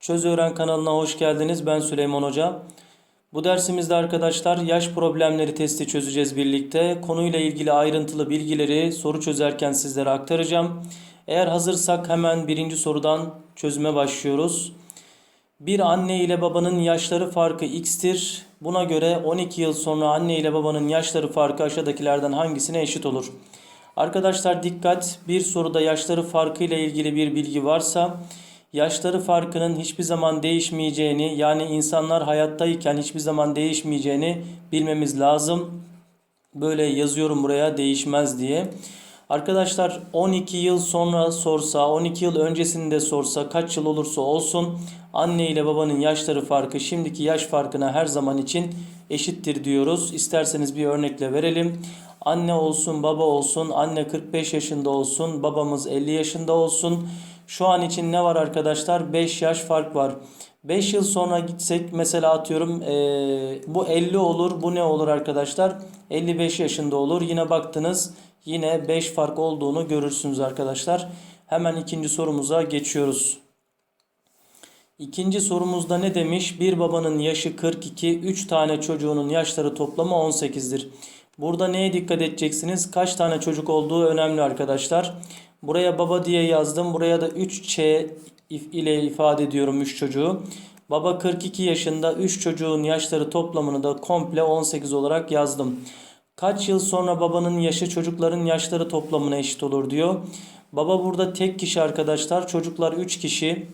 Çöz Öğren kanalına hoş geldiniz. Ben Süleyman Hoca. Bu dersimizde arkadaşlar yaş problemleri testi çözeceğiz birlikte. Konuyla ilgili ayrıntılı bilgileri soru çözerken sizlere aktaracağım. Eğer hazırsak hemen birinci sorudan çözüme başlıyoruz. Bir anne ile babanın yaşları farkı x'tir. Buna göre 12 yıl sonra anne ile babanın yaşları farkı aşağıdakilerden hangisine eşit olur? Arkadaşlar dikkat bir soruda yaşları farkı ile ilgili bir bilgi varsa yaşları farkının hiçbir zaman değişmeyeceğini yani insanlar hayattayken hiçbir zaman değişmeyeceğini bilmemiz lazım. Böyle yazıyorum buraya değişmez diye. Arkadaşlar 12 yıl sonra sorsa, 12 yıl öncesinde sorsa, kaç yıl olursa olsun anne ile babanın yaşları farkı şimdiki yaş farkına her zaman için eşittir diyoruz. İsterseniz bir örnekle verelim. Anne olsun, baba olsun, anne 45 yaşında olsun, babamız 50 yaşında olsun. Şu an için ne var arkadaşlar? 5 yaş fark var. 5 yıl sonra gitsek mesela atıyorum eee, bu 50 olur. Bu ne olur arkadaşlar? 55 yaşında olur. Yine baktınız yine 5 fark olduğunu görürsünüz arkadaşlar. Hemen ikinci sorumuza geçiyoruz. İkinci sorumuzda ne demiş? Bir babanın yaşı 42, 3 tane çocuğunun yaşları toplamı 18'dir. Burada neye dikkat edeceksiniz? Kaç tane çocuk olduğu önemli arkadaşlar. Buraya baba diye yazdım. Buraya da 3Ç if- ile ifade ediyorum 3 çocuğu. Baba 42 yaşında 3 çocuğun yaşları toplamını da komple 18 olarak yazdım. Kaç yıl sonra babanın yaşı çocukların yaşları toplamına eşit olur diyor. Baba burada tek kişi arkadaşlar. Çocuklar 3 kişi.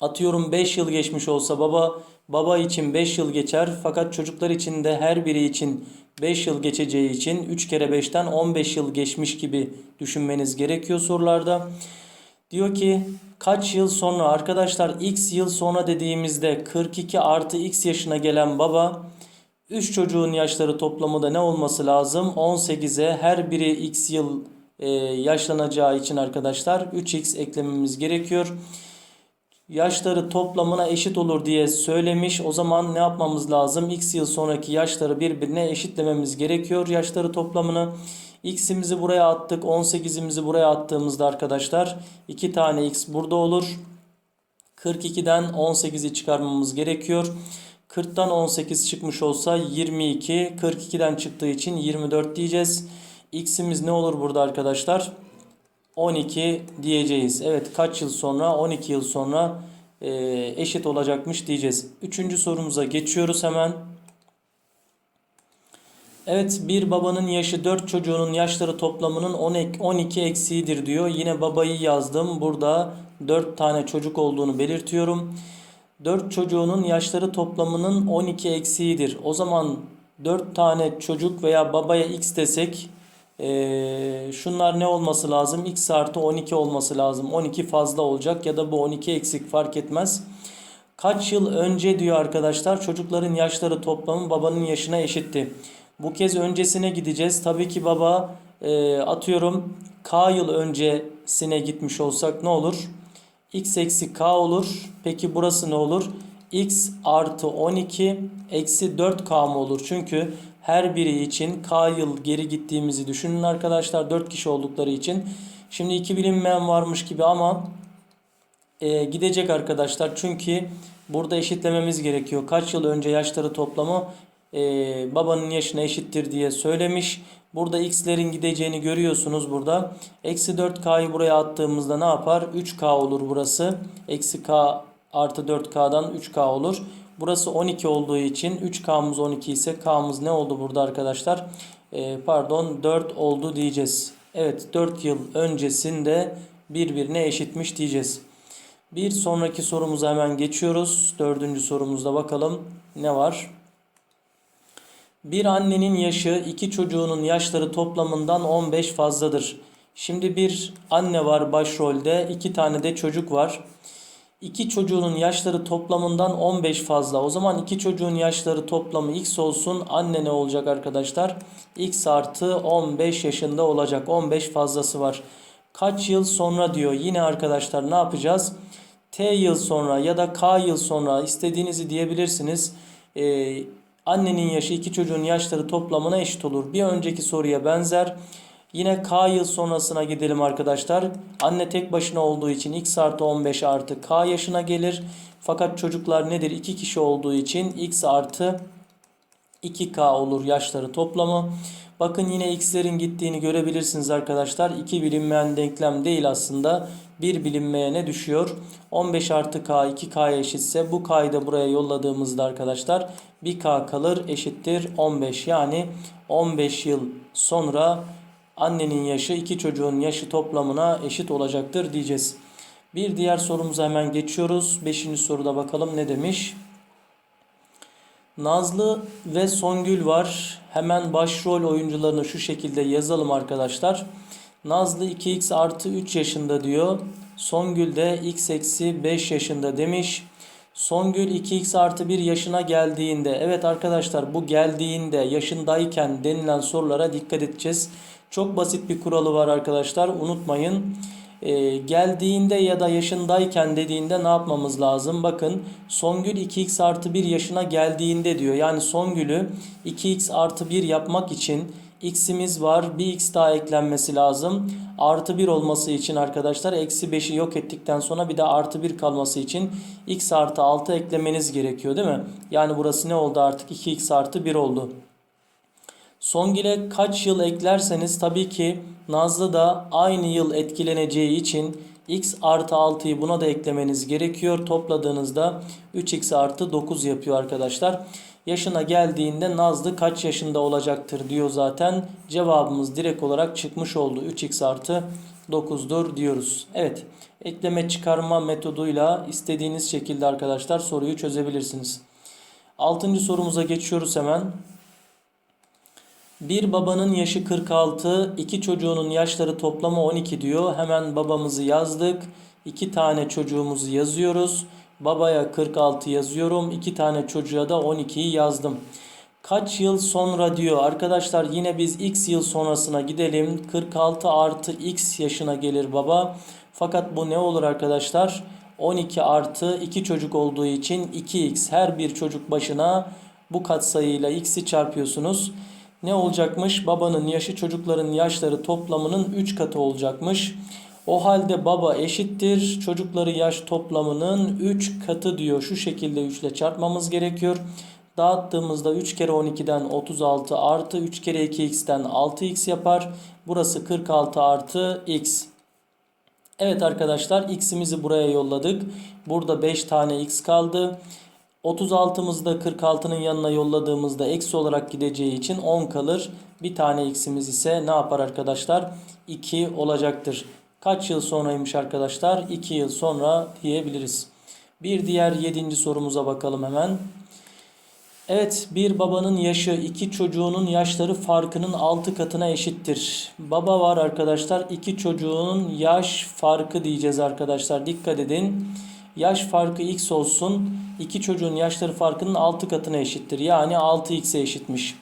Atıyorum 5 yıl geçmiş olsa baba baba için 5 yıl geçer fakat çocuklar için de her biri için 5 yıl geçeceği için 3 kere 5'ten 15 yıl geçmiş gibi düşünmeniz gerekiyor sorularda. Diyor ki kaç yıl sonra arkadaşlar x yıl sonra dediğimizde 42 artı x yaşına gelen baba 3 çocuğun yaşları toplamı da ne olması lazım? 18'e her biri x yıl e, yaşlanacağı için arkadaşlar 3x eklememiz gerekiyor yaşları toplamına eşit olur diye söylemiş. O zaman ne yapmamız lazım? X yıl sonraki yaşları birbirine eşitlememiz gerekiyor. Yaşları toplamını x'imizi buraya attık. 18'imizi buraya attığımızda arkadaşlar 2 tane x burada olur. 42'den 18'i çıkarmamız gerekiyor. 40'tan 18 çıkmış olsa 22. 42'den çıktığı için 24 diyeceğiz. X'imiz ne olur burada arkadaşlar? 12 diyeceğiz. Evet kaç yıl sonra? 12 yıl sonra e, eşit olacakmış diyeceğiz. Üçüncü sorumuza geçiyoruz hemen. Evet bir babanın yaşı 4 çocuğunun yaşları toplamının 12 eksiğidir diyor. Yine babayı yazdım. Burada 4 tane çocuk olduğunu belirtiyorum. 4 çocuğunun yaşları toplamının 12 eksiğidir. O zaman 4 tane çocuk veya babaya x desek ee, şunlar ne olması lazım? X artı 12 olması lazım. 12 fazla olacak ya da bu 12 eksik fark etmez. Kaç yıl önce diyor arkadaşlar çocukların yaşları toplamı babanın yaşına eşitti. Bu kez öncesine gideceğiz. Tabii ki baba e, atıyorum K yıl öncesine gitmiş olsak ne olur? X eksi K olur. Peki burası ne olur? X artı 12 eksi 4K mı olur? Çünkü her biri için K yıl geri gittiğimizi düşünün arkadaşlar. 4 kişi oldukları için. Şimdi iki bilinmeyen varmış gibi ama e, gidecek arkadaşlar. Çünkü burada eşitlememiz gerekiyor. Kaç yıl önce yaşları toplamı e, babanın yaşına eşittir diye söylemiş. Burada x'lerin gideceğini görüyorsunuz burada. Eksi 4k'yı buraya attığımızda ne yapar? 3k olur burası. Eksi k artı 4k'dan 3k olur. Burası 12 olduğu için 3k'mız 12 ise k'mız ne oldu burada arkadaşlar? Ee, pardon 4 oldu diyeceğiz. Evet 4 yıl öncesinde birbirine eşitmiş diyeceğiz. Bir sonraki sorumuza hemen geçiyoruz. Dördüncü sorumuzda bakalım ne var? Bir annenin yaşı iki çocuğunun yaşları toplamından 15 fazladır. Şimdi bir anne var başrolde, iki tane de çocuk var. İki çocuğunun yaşları toplamından 15 fazla. O zaman iki çocuğun yaşları toplamı x olsun. Anne ne olacak arkadaşlar? x artı 15 yaşında olacak. 15 fazlası var. Kaç yıl sonra diyor. Yine arkadaşlar ne yapacağız? T yıl sonra ya da K yıl sonra istediğinizi diyebilirsiniz. Ee, annenin yaşı iki çocuğun yaşları toplamına eşit olur. Bir önceki soruya benzer. Yine k yıl sonrasına gidelim arkadaşlar. Anne tek başına olduğu için x artı 15 artı k yaşına gelir. Fakat çocuklar nedir? 2 kişi olduğu için x artı 2k olur yaşları toplamı. Bakın yine x'lerin gittiğini görebilirsiniz arkadaşlar. 2 bilinmeyen denklem değil aslında. 1 bilinmeyene düşüyor. 15 artı k 2k'ya eşitse bu k'yı da buraya yolladığımızda arkadaşlar 1k kalır eşittir 15. Yani 15 yıl sonra annenin yaşı iki çocuğun yaşı toplamına eşit olacaktır diyeceğiz. Bir diğer sorumuza hemen geçiyoruz. Beşinci soruda bakalım ne demiş. Nazlı ve Songül var. Hemen başrol oyuncularını şu şekilde yazalım arkadaşlar. Nazlı 2x artı 3 yaşında diyor. Songül de x eksi 5 yaşında demiş. Songül 2x artı 1 yaşına geldiğinde evet arkadaşlar bu geldiğinde yaşındayken denilen sorulara dikkat edeceğiz. Çok basit bir kuralı var arkadaşlar unutmayın. Ee, geldiğinde ya da yaşındayken dediğinde ne yapmamız lazım? Bakın Songül 2x artı 1 yaşına geldiğinde diyor. Yani Songül'ü 2x artı 1 yapmak için x'imiz var. Bir x daha eklenmesi lazım. Artı 1 olması için arkadaşlar eksi 5'i yok ettikten sonra bir de artı 1 kalması için x artı 6 eklemeniz gerekiyor değil mi? Yani burası ne oldu artık? 2x artı 1 oldu. Songül'e kaç yıl eklerseniz tabii ki Nazlı da aynı yıl etkileneceği için x artı 6'yı buna da eklemeniz gerekiyor. Topladığınızda 3x artı 9 yapıyor arkadaşlar. Yaşına geldiğinde Nazlı kaç yaşında olacaktır diyor zaten. Cevabımız direkt olarak çıkmış oldu. 3x artı 9'dur diyoruz. Evet ekleme çıkarma metoduyla istediğiniz şekilde arkadaşlar soruyu çözebilirsiniz. Altıncı sorumuza geçiyoruz hemen. Bir babanın yaşı 46, iki çocuğunun yaşları toplamı 12 diyor. Hemen babamızı yazdık. İki tane çocuğumuzu yazıyoruz. Babaya 46 yazıyorum. iki tane çocuğa da 12'yi yazdım. Kaç yıl sonra diyor. Arkadaşlar yine biz x yıl sonrasına gidelim. 46 artı x yaşına gelir baba. Fakat bu ne olur arkadaşlar? 12 artı 2 çocuk olduğu için 2x her bir çocuk başına bu katsayıyla x'i çarpıyorsunuz ne olacakmış? Babanın yaşı çocukların yaşları toplamının 3 katı olacakmış. O halde baba eşittir çocukları yaş toplamının 3 katı diyor. Şu şekilde 3 ile çarpmamız gerekiyor. Dağıttığımızda 3 kere 12'den 36 artı 3 kere 2x'ten 6x yapar. Burası 46 artı x. Evet arkadaşlar x'imizi buraya yolladık. Burada 5 tane x kaldı. 36'mızda 46'nın yanına yolladığımızda eksi olarak gideceği için 10 kalır. Bir tane x'imiz ise ne yapar arkadaşlar? 2 olacaktır. Kaç yıl sonraymış arkadaşlar? 2 yıl sonra diyebiliriz. Bir diğer 7. sorumuza bakalım hemen. Evet bir babanın yaşı iki çocuğunun yaşları farkının 6 katına eşittir. Baba var arkadaşlar iki çocuğunun yaş farkı diyeceğiz arkadaşlar dikkat edin. Yaş farkı x olsun. İki çocuğun yaşları farkının 6 katına eşittir. Yani 6x'e eşitmiş.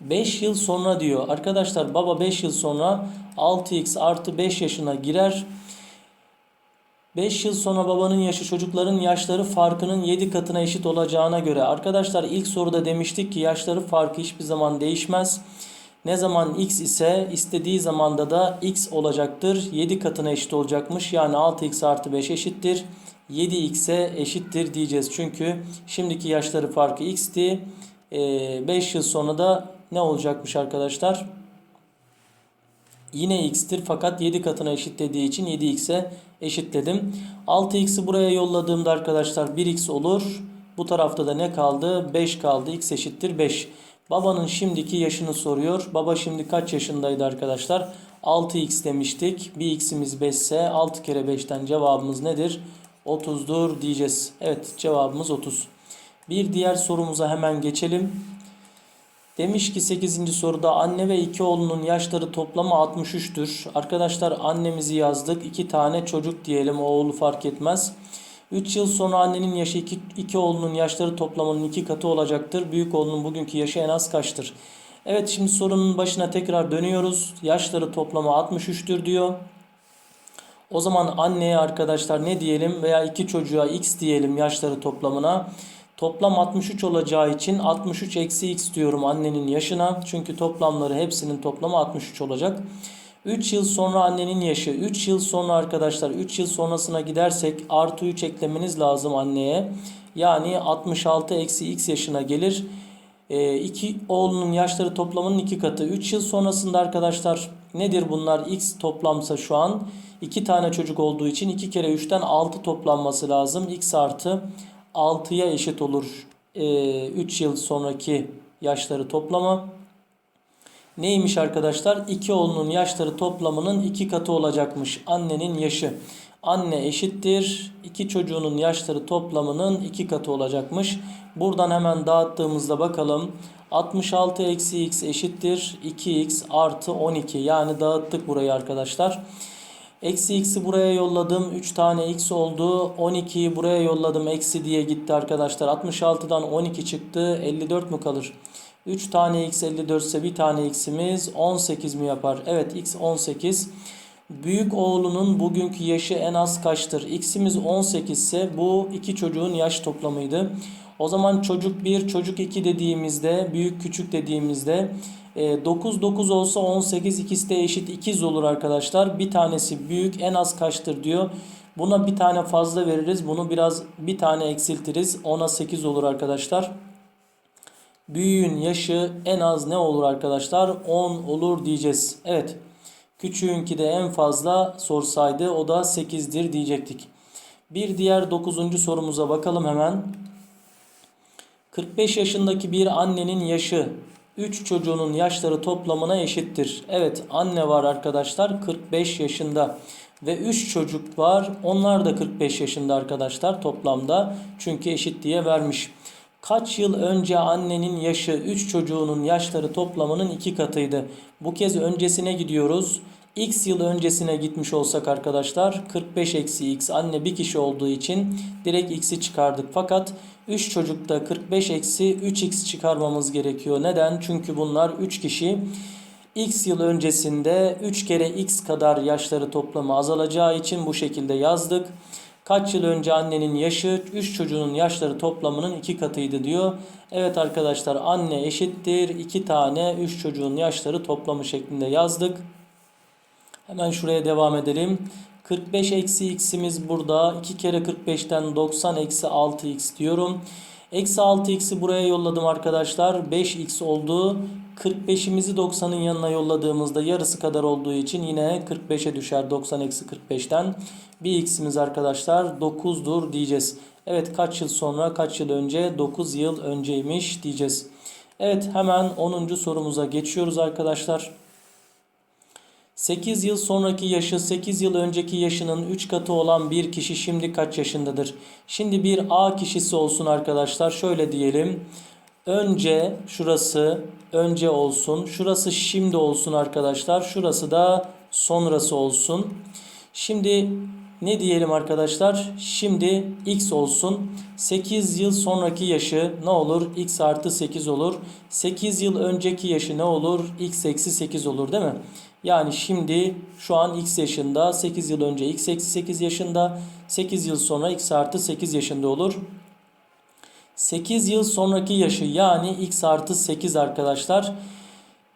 5 yıl sonra diyor. Arkadaşlar baba 5 yıl sonra 6x artı 5 yaşına girer. 5 yıl sonra babanın yaşı çocukların yaşları farkının 7 katına eşit olacağına göre. Arkadaşlar ilk soruda demiştik ki yaşları farkı hiçbir zaman değişmez. Ne zaman x ise istediği zamanda da x olacaktır. 7 katına eşit olacakmış. Yani 6x artı 5 eşittir. 7x'e eşittir diyeceğiz. Çünkü şimdiki yaşları farkı x'ti. 5 yıl sonra da ne olacakmış arkadaşlar? Yine x'tir fakat 7 katına eşitlediği için 7x'e eşitledim. 6x'i buraya yolladığımda arkadaşlar 1x olur. Bu tarafta da ne kaldı? 5 kaldı. x eşittir 5. Babanın şimdiki yaşını soruyor. Baba şimdi kaç yaşındaydı arkadaşlar? 6x demiştik. Bir x'imiz 5 ise 6 kere 5'ten cevabımız nedir? 30'dur diyeceğiz. Evet cevabımız 30. Bir diğer sorumuza hemen geçelim. Demiş ki 8. soruda anne ve iki oğlunun yaşları toplamı 63'tür. Arkadaşlar annemizi yazdık. 2 tane çocuk diyelim oğlu fark etmez. 3 yıl sonra annenin yaşı 2, iki oğlunun yaşları toplamının 2 katı olacaktır. Büyük oğlunun bugünkü yaşı en az kaçtır? Evet şimdi sorunun başına tekrar dönüyoruz. Yaşları toplamı 63'tür diyor. O zaman anneye arkadaşlar ne diyelim veya iki çocuğa x diyelim yaşları toplamına. Toplam 63 olacağı için 63 eksi x diyorum annenin yaşına. Çünkü toplamları hepsinin toplamı 63 olacak. 3 yıl sonra annenin yaşı. 3 yıl sonra arkadaşlar 3 yıl sonrasına gidersek artı 3 eklemeniz lazım anneye. Yani 66 eksi x yaşına gelir. E, iki oğlunun yaşları toplamının iki katı. 3 yıl sonrasında arkadaşlar nedir bunlar? X toplamsa şu an 2 tane çocuk olduğu için 2 kere 3'ten 6 toplanması lazım. X artı 6'ya eşit olur. 3 yıl sonraki yaşları toplamı. Neymiş arkadaşlar? İki oğlunun yaşları toplamının iki katı olacakmış. Annenin yaşı. Anne eşittir. iki çocuğunun yaşları toplamının iki katı olacakmış. Buradan hemen dağıttığımızda bakalım. 66 eksi x eşittir. 2x artı 12. Yani dağıttık burayı arkadaşlar. Eksi x'i buraya yolladım. 3 tane x oldu. 12'yi buraya yolladım. Eksi diye gitti arkadaşlar. 66'dan 12 çıktı. 54 mu kalır? 3 tane x 54 ise bir tane x'imiz 18 mi yapar? Evet x 18. Büyük oğlunun bugünkü yaşı en az kaçtır? X'imiz 18 ise bu iki çocuğun yaş toplamıydı. O zaman çocuk 1, çocuk 2 dediğimizde, büyük küçük dediğimizde 9 9 olsa 18 ikisi de eşit ikiz olur arkadaşlar. Bir tanesi büyük en az kaçtır diyor. Buna bir tane fazla veririz. Bunu biraz bir tane eksiltiriz. 10'a 8 olur arkadaşlar. Büyüğün yaşı en az ne olur arkadaşlar? 10 olur diyeceğiz. Evet. Küçüğünki de en fazla sorsaydı o da 8'dir diyecektik. Bir diğer 9. sorumuza bakalım hemen. 45 yaşındaki bir annenin yaşı 3 çocuğunun yaşları toplamına eşittir. Evet anne var arkadaşlar 45 yaşında ve 3 çocuk var. Onlar da 45 yaşında arkadaşlar toplamda. Çünkü eşit diye vermiş. Kaç yıl önce annenin yaşı 3 çocuğunun yaşları toplamının 2 katıydı. Bu kez öncesine gidiyoruz. X yıl öncesine gitmiş olsak arkadaşlar 45 eksi x anne bir kişi olduğu için direkt x'i çıkardık. Fakat 3 çocukta 45 eksi 3x çıkarmamız gerekiyor. Neden? Çünkü bunlar 3 kişi. X yıl öncesinde 3 kere x kadar yaşları toplamı azalacağı için bu şekilde yazdık. Kaç yıl önce annenin yaşı 3 çocuğunun yaşları toplamının 2 katıydı diyor. Evet arkadaşlar anne eşittir 2 tane 3 çocuğun yaşları toplamı şeklinde yazdık. Hemen şuraya devam edelim. 45 eksi x'imiz burada. 2 kere 45'ten 90 eksi 6x diyorum. Eksi 6x'i buraya yolladım arkadaşlar. 5x oldu. 45'imizi 90'ın yanına yolladığımızda yarısı kadar olduğu için yine 45'e düşer 90 eksi 45'ten. Bir x'imiz arkadaşlar 9'dur diyeceğiz. Evet kaç yıl sonra kaç yıl önce 9 yıl önceymiş diyeceğiz. Evet hemen 10. sorumuza geçiyoruz arkadaşlar. 8 yıl sonraki yaşı 8 yıl önceki yaşının 3 katı olan bir kişi şimdi kaç yaşındadır? Şimdi bir A kişisi olsun arkadaşlar. Şöyle diyelim. Önce şurası önce olsun. Şurası şimdi olsun arkadaşlar. Şurası da sonrası olsun. Şimdi ne diyelim arkadaşlar? Şimdi x olsun. 8 yıl sonraki yaşı ne olur? x artı 8 olur. 8 yıl önceki yaşı ne olur? x eksi 8 olur değil mi? Yani şimdi şu an x yaşında, 8 yıl önce x eksi 8 yaşında, 8 yıl sonra x artı 8 yaşında olur. 8 yıl sonraki yaşı yani x artı 8 arkadaşlar.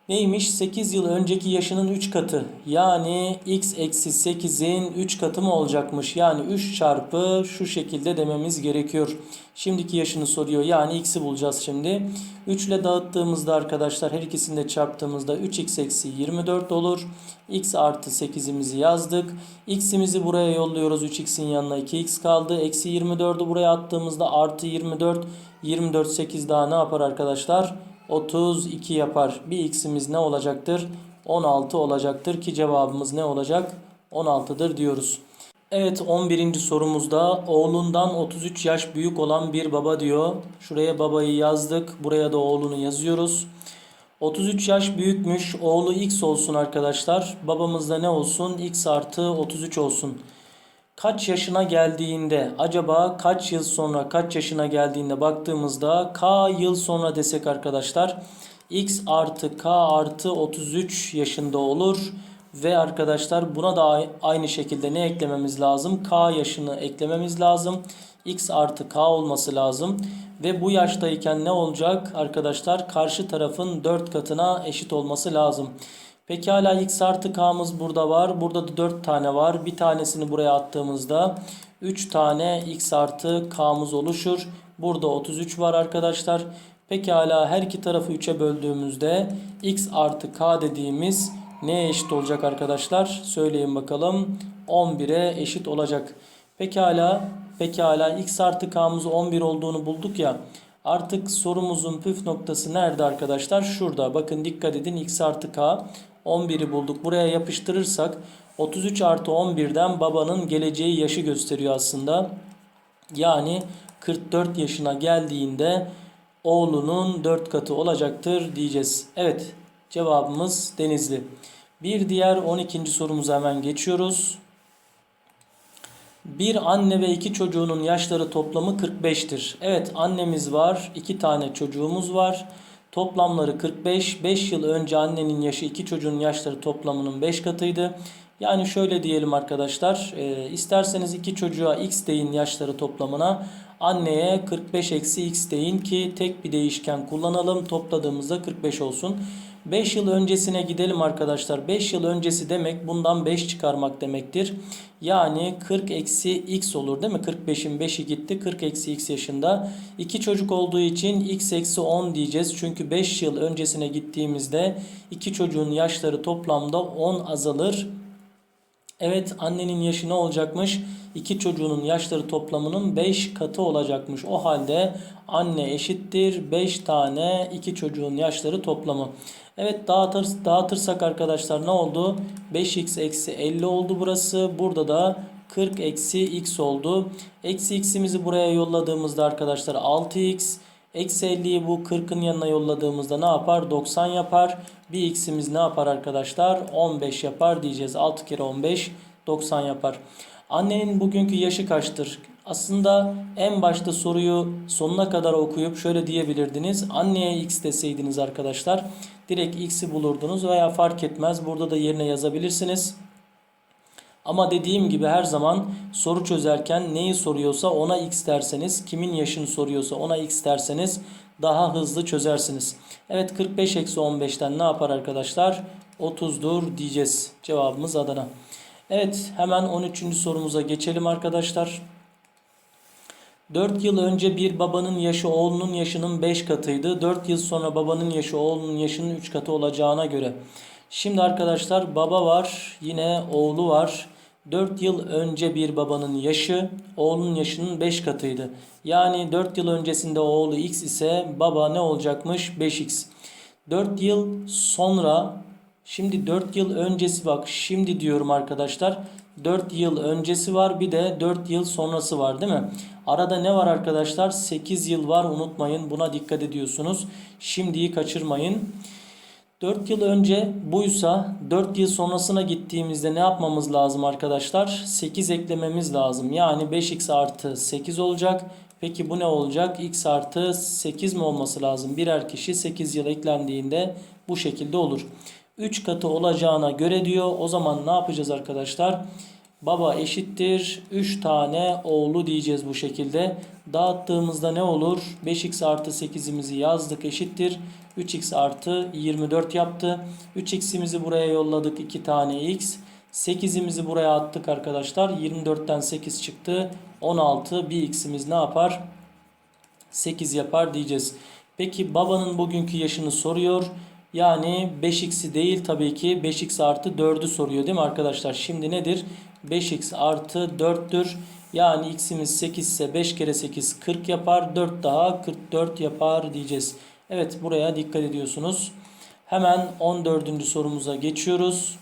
Neymiş? 8 yıl önceki yaşının 3 katı. Yani x eksi 8'in 3 katı mı olacakmış? Yani 3 çarpı şu şekilde dememiz gerekiyor. Şimdiki yaşını soruyor. Yani x'i bulacağız şimdi. 3 ile dağıttığımızda arkadaşlar her ikisini de çarptığımızda 3x eksi 24 olur. x artı 8'imizi yazdık. x'imizi buraya yolluyoruz. 3x'in yanına 2x kaldı. Eksi 24'ü buraya attığımızda artı 24. 24 8 daha ne yapar arkadaşlar? 32 yapar. Bir x'imiz ne olacaktır? 16 olacaktır ki cevabımız ne olacak? 16'dır diyoruz. Evet 11. sorumuzda oğlundan 33 yaş büyük olan bir baba diyor. Şuraya babayı yazdık. Buraya da oğlunu yazıyoruz. 33 yaş büyükmüş. Oğlu x olsun arkadaşlar. Babamızda ne olsun? x artı 33 olsun. Kaç yaşına geldiğinde acaba kaç yıl sonra kaç yaşına geldiğinde baktığımızda k yıl sonra desek arkadaşlar x artı k artı 33 yaşında olur. Ve arkadaşlar buna da aynı şekilde ne eklememiz lazım? K yaşını eklememiz lazım. x artı k olması lazım. Ve bu yaştayken ne olacak arkadaşlar? Karşı tarafın 4 katına eşit olması lazım. Pekala x artı k'mız burada var. Burada da 4 tane var. Bir tanesini buraya attığımızda 3 tane x artı k'mız oluşur. Burada 33 var arkadaşlar. Pekala her iki tarafı 3'e böldüğümüzde x artı k dediğimiz neye eşit olacak arkadaşlar? Söyleyin bakalım. 11'e eşit olacak. Pekala, pekala x artı k'mız 11 olduğunu bulduk ya. Artık sorumuzun püf noktası nerede arkadaşlar? Şurada. Bakın dikkat edin x artı k 11'i bulduk. Buraya yapıştırırsak 33 artı 11'den babanın geleceği yaşı gösteriyor aslında. Yani 44 yaşına geldiğinde oğlunun 4 katı olacaktır diyeceğiz. Evet cevabımız Denizli. Bir diğer 12. sorumuza hemen geçiyoruz. Bir anne ve iki çocuğunun yaşları toplamı 45'tir. Evet annemiz var, iki tane çocuğumuz var. Toplamları 45. 5 yıl önce annenin yaşı iki çocuğun yaşları toplamının 5 katıydı. Yani şöyle diyelim arkadaşlar. E, isterseniz iki çocuğa x deyin yaşları toplamına. Anneye 45 eksi x deyin ki tek bir değişken kullanalım. Topladığımızda 45 olsun. 5 yıl öncesine gidelim arkadaşlar. 5 yıl öncesi demek bundan 5 çıkarmak demektir. Yani 40 eksi x olur değil mi? 45'in 5'i gitti. 40 eksi x yaşında. 2 çocuk olduğu için x eksi 10 diyeceğiz. Çünkü 5 yıl öncesine gittiğimizde iki çocuğun yaşları toplamda 10 azalır. Evet annenin yaşı ne olacakmış? İki çocuğunun yaşları toplamının 5 katı olacakmış. O halde anne eşittir 5 tane iki çocuğun yaşları toplamı. Evet dağıtır, dağıtırsak arkadaşlar ne oldu? 5x eksi 50 oldu burası. Burada da 40 eksi x oldu. Eksi x'imizi buraya yolladığımızda arkadaşlar 6x. Eksi 50'yi bu 40'ın yanına yolladığımızda ne yapar? 90 yapar. Bir x'imiz ne yapar arkadaşlar? 15 yapar diyeceğiz. 6 kere 15 90 yapar. Annenin bugünkü yaşı kaçtır? Aslında en başta soruyu sonuna kadar okuyup şöyle diyebilirdiniz. Anneye x deseydiniz arkadaşlar direkt x'i bulurdunuz veya fark etmez. Burada da yerine yazabilirsiniz. Ama dediğim gibi her zaman soru çözerken neyi soruyorsa ona x derseniz, kimin yaşını soruyorsa ona x derseniz daha hızlı çözersiniz. Evet 45 eksi 15'ten ne yapar arkadaşlar? 30'dur diyeceğiz. Cevabımız Adana. Evet hemen 13. sorumuza geçelim arkadaşlar. 4 yıl önce bir babanın yaşı oğlunun yaşının 5 katıydı. 4 yıl sonra babanın yaşı oğlunun yaşının 3 katı olacağına göre. Şimdi arkadaşlar baba var yine oğlu var. 4 yıl önce bir babanın yaşı oğlunun yaşının 5 katıydı. Yani 4 yıl öncesinde oğlu x ise baba ne olacakmış 5x. 4 yıl sonra şimdi 4 yıl öncesi bak şimdi diyorum arkadaşlar. 4 yıl öncesi var bir de 4 yıl sonrası var değil mi? Arada ne var arkadaşlar? 8 yıl var unutmayın buna dikkat ediyorsunuz. Şimdiyi kaçırmayın. 4 yıl önce buysa 4 yıl sonrasına gittiğimizde ne yapmamız lazım arkadaşlar? 8 eklememiz lazım. Yani 5x artı 8 olacak. Peki bu ne olacak? x artı 8 mi olması lazım? Birer kişi 8 yıl eklendiğinde bu şekilde olur. 3 katı olacağına göre diyor. O zaman ne yapacağız arkadaşlar? Baba eşittir 3 tane oğlu diyeceğiz bu şekilde. Dağıttığımızda ne olur? 5x artı 8'imizi yazdık eşittir. 3x artı 24 yaptı. 3x'imizi buraya yolladık 2 tane x. 8'imizi buraya attık arkadaşlar. 24'ten 8 çıktı. 16 bir x'imiz ne yapar? 8 yapar diyeceğiz. Peki babanın bugünkü yaşını soruyor. Yani 5x'i değil tabii ki 5x artı 4'ü soruyor değil mi arkadaşlar? Şimdi nedir? 5x artı 4'tür. Yani x'imiz 8 ise 5 kere 8 40 yapar. 4 daha 44 yapar diyeceğiz. Evet buraya dikkat ediyorsunuz. Hemen 14. sorumuza geçiyoruz.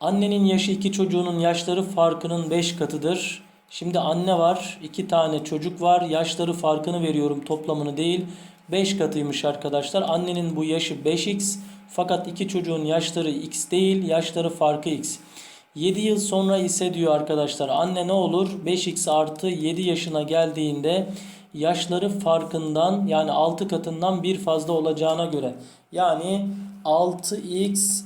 Annenin yaşı iki çocuğunun yaşları farkının 5 katıdır. Şimdi anne var, iki tane çocuk var. Yaşları farkını veriyorum toplamını değil. 5 katıymış arkadaşlar. Annenin bu yaşı 5x fakat iki çocuğun yaşları x değil, yaşları farkı x. 7 yıl sonra ise diyor arkadaşlar anne ne olur 5x artı 7 yaşına geldiğinde yaşları farkından yani 6 katından bir fazla olacağına göre yani 6x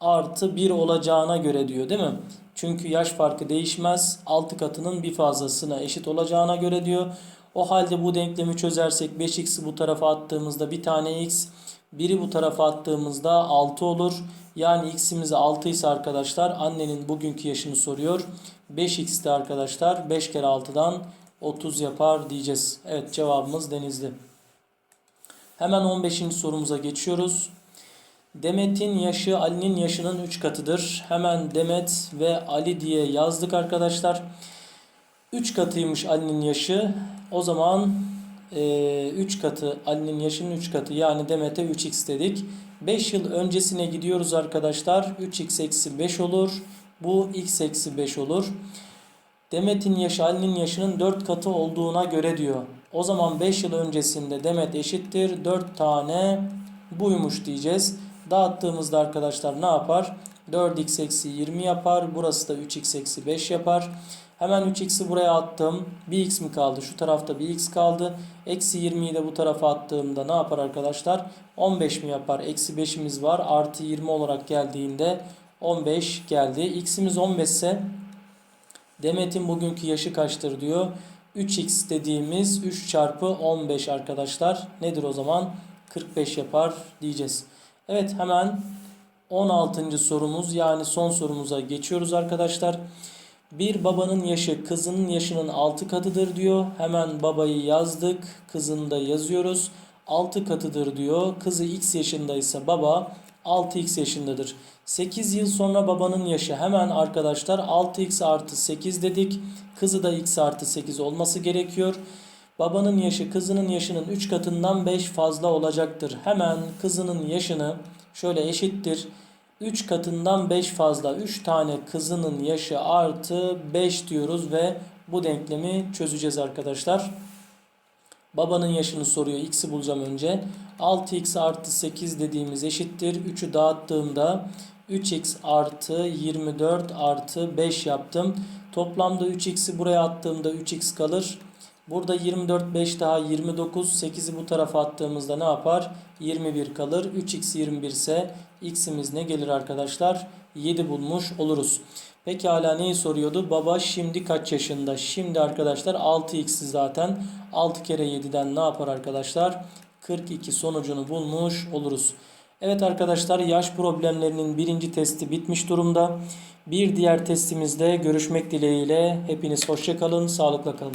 artı 1 olacağına göre diyor değil mi? Çünkü yaş farkı değişmez. 6 katının bir fazlasına eşit olacağına göre diyor. O halde bu denklemi çözersek 5x'i bu tarafa attığımızda bir tane x, biri bu tarafa attığımızda 6 olur. Yani x'imiz 6 ise arkadaşlar annenin bugünkü yaşını soruyor. 5x de arkadaşlar 5 kere 6'dan 30 yapar diyeceğiz. Evet cevabımız Denizli. Hemen 15. sorumuza geçiyoruz. Demet'in yaşı Ali'nin yaşının 3 katıdır. Hemen Demet ve Ali diye yazdık arkadaşlar. 3 katıymış Ali'nin yaşı. O zaman 3 katı Ali'nin yaşının 3 katı yani Demet'e 3x dedik. 5 yıl öncesine gidiyoruz arkadaşlar. 3x eksi 5 olur. Bu x eksi 5 olur. Demet'in yaşı Ali'nin yaşının 4 katı olduğuna göre diyor. O zaman 5 yıl öncesinde Demet eşittir 4 tane buymuş diyeceğiz. Dağıttığımızda arkadaşlar ne yapar? 4x eksi 20 yapar. Burası da 3x eksi 5 yapar. Hemen 3x'i buraya attım. Bir x mi kaldı? Şu tarafta bir x kaldı. Eksi 20'yi de bu tarafa attığımda ne yapar arkadaşlar? 15 mi yapar? Eksi 5'imiz var. Artı 20 olarak geldiğinde 15 geldi. x'imiz 15 ise Demet'in bugünkü yaşı kaçtır diyor. 3x dediğimiz 3 çarpı 15 arkadaşlar. Nedir o zaman? 45 yapar diyeceğiz. Evet hemen 16. sorumuz yani son sorumuza geçiyoruz arkadaşlar. Bir babanın yaşı kızının yaşının 6 katıdır diyor. Hemen babayı yazdık. Kızını da yazıyoruz. 6 katıdır diyor. Kızı x yaşındaysa baba 6x yaşındadır. 8 yıl sonra babanın yaşı hemen arkadaşlar 6x artı 8 dedik. Kızı da x artı 8 olması gerekiyor. Babanın yaşı kızının yaşının 3 katından 5 fazla olacaktır. Hemen kızının yaşını şöyle eşittir. 3 katından 5 fazla 3 tane kızının yaşı artı 5 diyoruz ve bu denklemi çözeceğiz arkadaşlar. Babanın yaşını soruyor. X'i bulacağım önce. 6x artı 8 dediğimiz eşittir. 3'ü dağıttığımda 3x artı 24 artı 5 yaptım. Toplamda 3x'i buraya attığımda 3x kalır. Burada 24 5 daha 29 8'i bu tarafa attığımızda ne yapar? 21 kalır. 3x 21 ise x'imiz ne gelir arkadaşlar? 7 bulmuş oluruz. Peki hala neyi soruyordu? Baba şimdi kaç yaşında? Şimdi arkadaşlar 6x'i zaten 6 kere 7'den ne yapar arkadaşlar? 42 sonucunu bulmuş oluruz. Evet arkadaşlar yaş problemlerinin birinci testi bitmiş durumda. Bir diğer testimizde görüşmek dileğiyle hepiniz hoşçakalın, sağlıkla kalın.